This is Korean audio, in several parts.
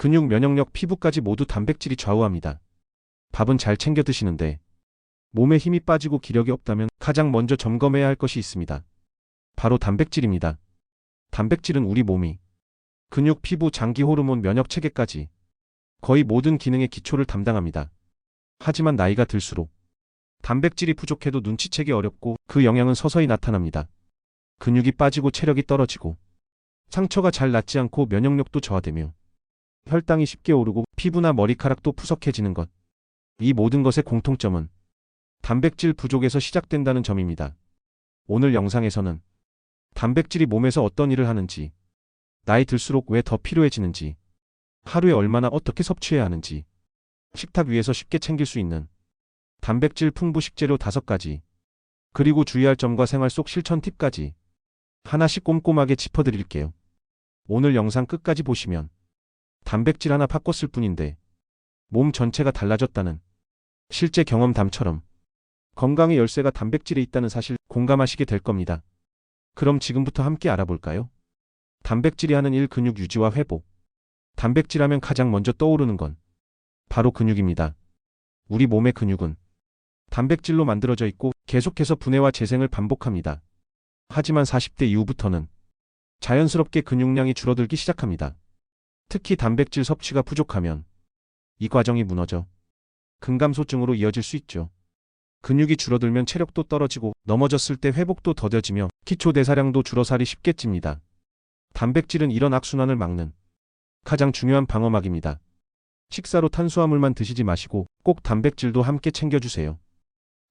근육, 면역력, 피부까지 모두 단백질이 좌우합니다. 밥은 잘 챙겨 드시는데 몸에 힘이 빠지고 기력이 없다면 가장 먼저 점검해야 할 것이 있습니다. 바로 단백질입니다. 단백질은 우리 몸이 근육, 피부, 장기, 호르몬, 면역 체계까지 거의 모든 기능의 기초를 담당합니다. 하지만 나이가 들수록 단백질이 부족해도 눈치채기 어렵고 그 영향은 서서히 나타납니다. 근육이 빠지고 체력이 떨어지고 상처가 잘 낫지 않고 면역력도 저하되며 혈당이 쉽게 오르고 피부나 머리카락도 푸석해지는 것. 이 모든 것의 공통점은 단백질 부족에서 시작된다는 점입니다. 오늘 영상에서는 단백질이 몸에서 어떤 일을 하는지, 나이 들수록 왜 더 필요해지는지, 하루에 얼마나 어떻게 섭취해야 하는지, 식탁 위에서 쉽게 챙길 수 있는 단백질 풍부 식재료 5가지, 그리고 주의할 점과 생활 속 실천 팁까지 하나씩 꼼꼼하게 짚어드릴게요. 오늘 영상 끝까지 보시면 단백질 하나 바꿨을 뿐인데 몸 전체가 달라졌다는 실제 경험담처럼 건강의 열쇠가 단백질에 있다는 사실 공감하시게 될 겁니다. 그럼 지금부터 함께 알아볼까요? 단백질이 하는 일 근육 유지와 회복. 단백질 하면 가장 먼저 떠오르는 건 바로 근육입니다. 우리 몸의 근육은 단백질로 만들어져 있고 계속해서 분해와 재생을 반복합니다. 하지만 40대 이후부터는 자연스럽게 근육량이 줄어들기 시작합니다. 특히 단백질 섭취가 부족하면 이 과정이 무너져 근감소증으로 이어질 수 있죠. 근육이 줄어들면 체력도 떨어지고 넘어졌을 때 회복도 더뎌지며 기초 대사량도 줄어 살이 쉽게 찝니다. 단백질은 이런 악순환을 막는 가장 중요한 방어막입니다. 식사로 탄수화물만 드시지 마시고 꼭 단백질도 함께 챙겨주세요.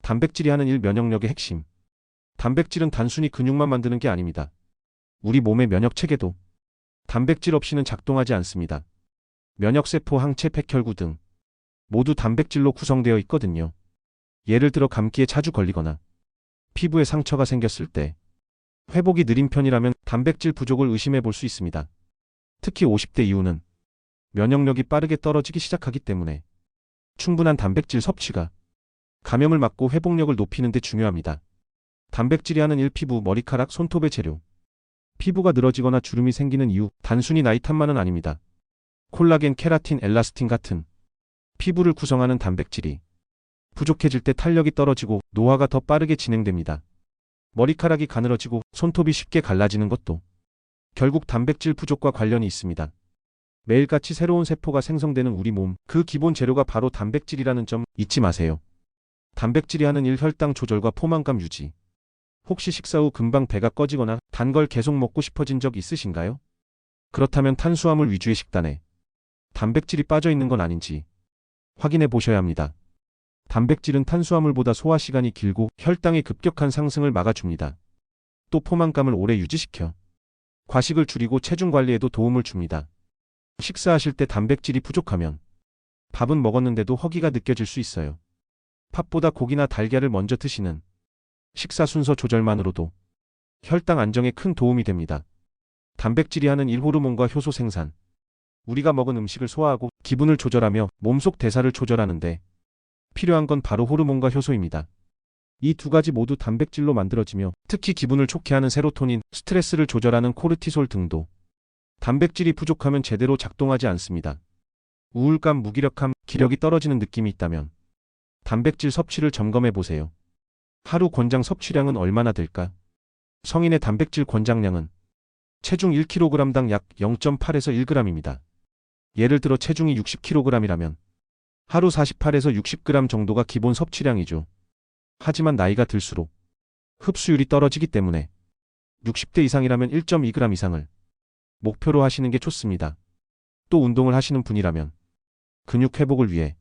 단백질이 하는 일 면역력의 핵심. 단백질은 단순히 근육만 만드는 게 아닙니다. 우리 몸의 면역 체계도 단백질 없이는 작동하지 않습니다. 면역세포, 항체, 백혈구 등 모두 단백질로 구성되어 있거든요. 예를 들어 감기에 자주 걸리거나 피부에 상처가 생겼을 때 회복이 느린 편이라면 단백질 부족을 의심해 볼 수 있습니다. 특히 50대 이후는 면역력이 빠르게 떨어지기 시작하기 때문에 충분한 단백질 섭취가 감염을 막고 회복력을 높이는 데 중요합니다. 단백질이 하는 일 피부, 머리카락, 손톱의 재료. 피부가 늘어지거나 주름이 생기는 이유 단순히 나이 탓만은 아닙니다. 콜라겐, 케라틴, 엘라스틴 같은 피부를 구성하는 단백질이 부족해질 때 탄력이 떨어지고 노화가 더 빠르게 진행됩니다. 머리카락이 가늘어지고 손톱이 쉽게 갈라지는 것도 결국 단백질 부족과 관련이 있습니다. 매일같이 새로운 세포가 생성되는 우리 몸, 그 기본 재료가 바로 단백질이라는 점 잊지 마세요. 단백질이 하는 일 혈당 조절과 포만감 유지. 혹시 식사 후 금방 배가 꺼지거나 단 걸 계속 먹고 싶어진 적 있으신가요? 그렇다면 탄수화물 위주의 식단에 단백질이 빠져 있는 건 아닌지 확인해 보셔야 합니다. 단백질은 탄수화물보다 소화 시간이 길고 혈당의 급격한 상승을 막아줍니다. 또 포만감을 오래 유지시켜 과식을 줄이고 체중 관리에도 도움을 줍니다. 식사하실 때 단백질이 부족하면 밥은 먹었는데도 허기가 느껴질 수 있어요. 팥보다 고기나 달걀을 먼저 드시는 식사 순서 조절만으로도 혈당 안정에 큰 도움이 됩니다. 단백질이 하는 일 호르몬과 효소 생산. 우리가 먹은 음식을 소화하고 기분을 조절하며 몸속 대사를 조절하는데 필요한 건 바로 호르몬과 효소입니다. 이 두 가지 모두 단백질로 만들어지며 특히 기분을 좋게 하는 세로토닌, 스트레스를 조절하는 코르티솔 등도 단백질이 부족하면 제대로 작동하지 않습니다. 우울감, 무기력함, 기력이 떨어지는 느낌이 있다면 단백질 섭취를 점검해 보세요. 하루 권장 섭취량은 얼마나 될까? 성인의 단백질 권장량은 체중 1kg당 약 0.8에서 1g입니다. 예를 들어 체중이 60kg이라면 하루 48에서 60g 정도가 기본 섭취량이죠. 하지만 나이가 들수록 흡수율이 떨어지기 때문에 60대 이상이라면 1.2g 이상을 목표로 하시는 게 좋습니다. 또 운동을 하시는 분이라면 근육 회복을 위해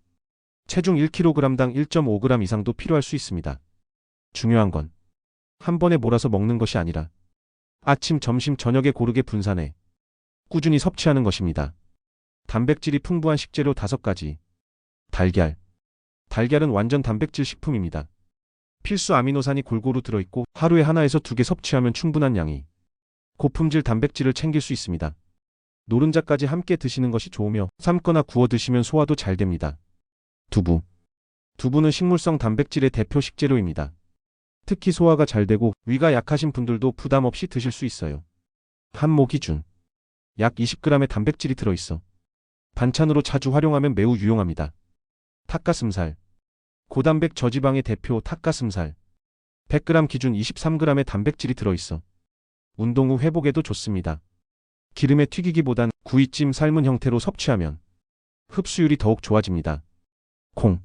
체중 1kg당 1.5g 이상도 필요할 수 있습니다. 중요한 건 한 번에 몰아서 먹는 것이 아니라 아침, 점심, 저녁에 고르게 분산해 꾸준히 섭취하는 것입니다. 단백질이 풍부한 식재료 5가지. 달걀. 달걀은 완전 단백질 식품입니다. 필수 아미노산이 골고루 들어있고 하루에 하나에서 두 개 섭취하면 충분한 양이 고품질 단백질을 챙길 수 있습니다. 노른자까지 함께 드시는 것이 좋으며 삶거나 구워 드시면 소화도 잘 됩니다. 두부. 두부는 식물성 단백질의 대표 식재료입니다. 특히 소화가 잘 되고 위가 약하신 분들도 부담 없이 드실 수 있어요. 한모 기준 약 20g의 단백질이 들어있어 반찬으로 자주 활용하면 매우 유용합니다. 닭가슴살. 고단백 저지방의 대표 닭가슴살. 100g 기준 23g의 단백질이 들어있어 운동 후 회복에도 좋습니다. 기름에 튀기기보단 구이찜 삶은 형태로 섭취하면 흡수율이 더욱 좋아집니다. 콩.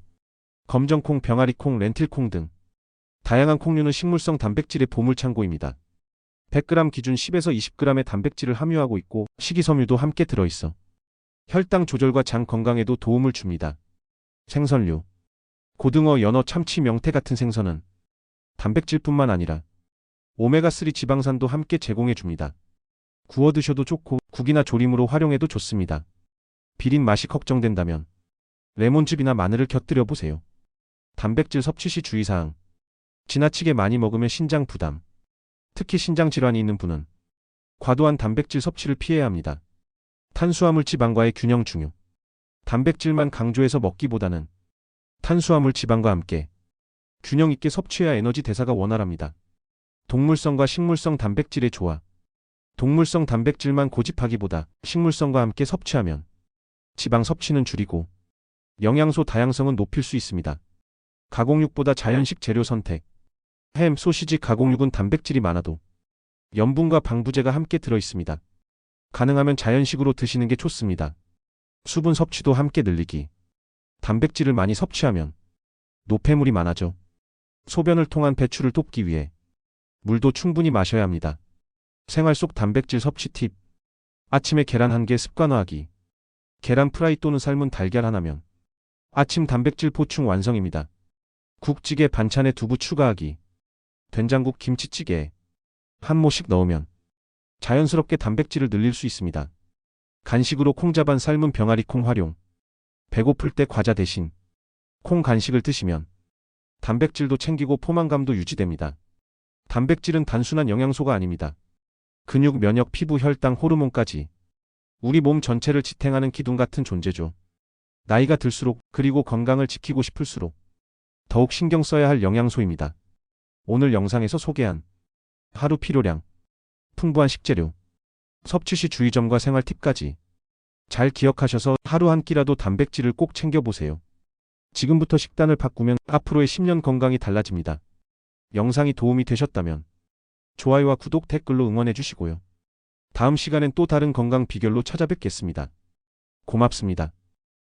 검정콩, 병아리콩, 렌틸콩 등 다양한 콩류는 식물성 단백질의 보물창고입니다. 100g 기준 10에서 20g의 단백질을 함유하고 있고 식이섬유도 함께 들어있어 혈당 조절과 장 건강에도 도움을 줍니다. 생선류. 고등어, 연어, 참치, 명태 같은 생선은 단백질뿐만 아니라 오메가3 지방산도 함께 제공해 줍니다. 구워 드셔도 좋고 국이나 조림으로 활용해도 좋습니다. 비린 맛이 걱정된다면 레몬즙이나 마늘을 곁들여 보세요. 단백질 섭취 시 주의사항. 지나치게 많이 먹으면 신장 부담. 특히 신장 질환이 있는 분은 과도한 단백질 섭취를 피해야 합니다. 탄수화물 지방과의 균형 중요. 단백질만 강조해서 먹기보다는 탄수화물 지방과 함께 균형 있게 섭취해야 에너지 대사가 원활합니다. 동물성과 식물성 단백질의 조화. 동물성 단백질만 고집하기보다 식물성과 함께 섭취하면 지방 섭취는 줄이고 영양소 다양성은 높일 수 있습니다. 가공육보다 자연식 재료 선택. 햄, 소시지, 가공육은 단백질이 많아도 염분과 방부제가 함께 들어 있습니다. 가능하면 자연식으로 드시는 게 좋습니다. 수분 섭취도 함께 늘리기. 단백질을 많이 섭취하면 노폐물이 많아져 소변을 통한 배출을 돕기 위해 물도 충분히 마셔야 합니다. 생활 속 단백질 섭취 팁. 아침에 계란 한 개 습관화하기. 계란 프라이 또는 삶은 달걀 하나면 아침 단백질 보충 완성입니다. 국찌개 반찬에 두부 추가하기. 된장국 김치찌개에 한 모씩 넣으면 자연스럽게 단백질을 늘릴 수 있습니다. 간식으로 콩자반 삶은 병아리 콩 활용. 배고플 때 과자 대신 콩 간식을 드시면 단백질도 챙기고 포만감도 유지됩니다. 단백질은 단순한 영양소가 아닙니다. 근육, 면역, 피부, 혈당, 호르몬까지 우리 몸 전체를 지탱하는 기둥 같은 존재죠. 나이가 들수록 그리고 건강을 지키고 싶을수록 더욱 신경 써야 할 영양소입니다. 오늘 영상에서 소개한 하루 필요량, 풍부한 식재료, 섭취 시 주의점과 생활 팁까지 잘 기억하셔서 하루 한 끼라도 단백질을 꼭 챙겨보세요. 지금부터 식단을 바꾸면 앞으로의 10년 건강이 달라집니다. 영상이 도움이 되셨다면 좋아요와 구독 댓글로 응원해 주시고요. 다음 시간엔 또 다른 건강 비결로 찾아뵙겠습니다. 고맙습니다.